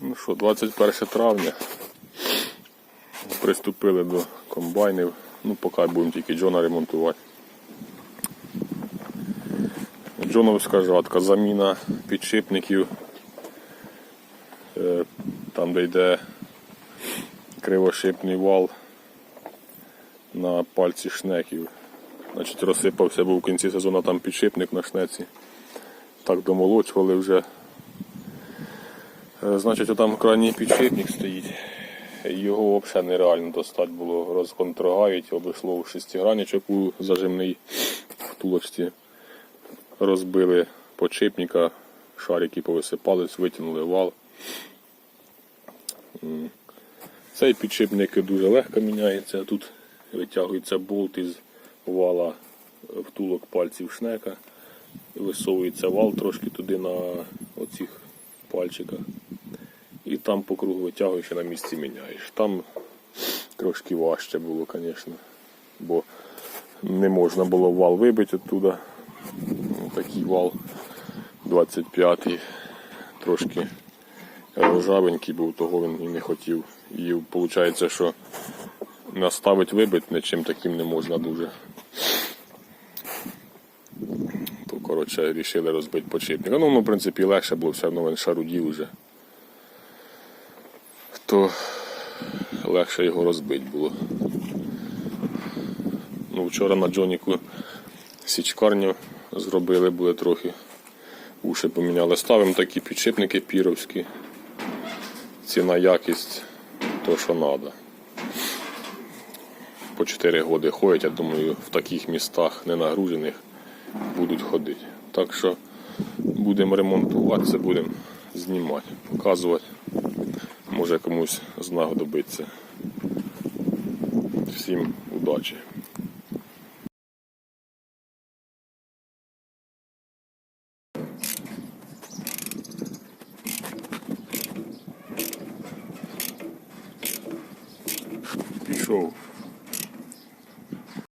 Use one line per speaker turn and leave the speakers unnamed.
Ну що, 21 травня. Приступили до комбайнів. Ну, поки будемо тільки Джона ремонтувати. Джоновська жатка, заміна підшипників. Е, Там, де йде кривошипний вал на пальці шнеків. Значить, розсипався був в кінці сезону там підшипник на шнеці. Так домолочували вже. Е, Значить, там крайній підшипник стоїть. Його взагалі нереально достати було. Розконтрогають, обійшло в шестигранничок у зажимний втулочці. Розбили подшипника, шарики повисипались, витягнули вал. Цей підшипник дуже легко міняється. Тут витягується болт із вала втулок пальців шнека. Висовується вал трошки туди на оцих пальчиках. І там по кругу витягуєш і на місці міняєш. Там трошки важче було, звісно. Бо не можна було вал вибити оттуда. Ну, Такий вал 25-й. Трошки ржавенький був, того він і не хотів. І виходить, що наставить вибити нічим таким не можна дуже. Коротше, вирішили розбити подшипник. Ну, ну, в принципі, легше було, все одно він шарудів вже. То легше його розбити було. Ну, вчора на Джоніку січкарню зробили, були трохи. Уші поміняли. Ставимо такі підшипники піровські. Ціна якість то, що треба. По 4 роки ходять, я думаю, в таких містах ненагружених будуть ходити. Так що будемо ремонтуватися, будемо знімати, показувати. Може комусь знагодобиться. Всім удачі! Пішов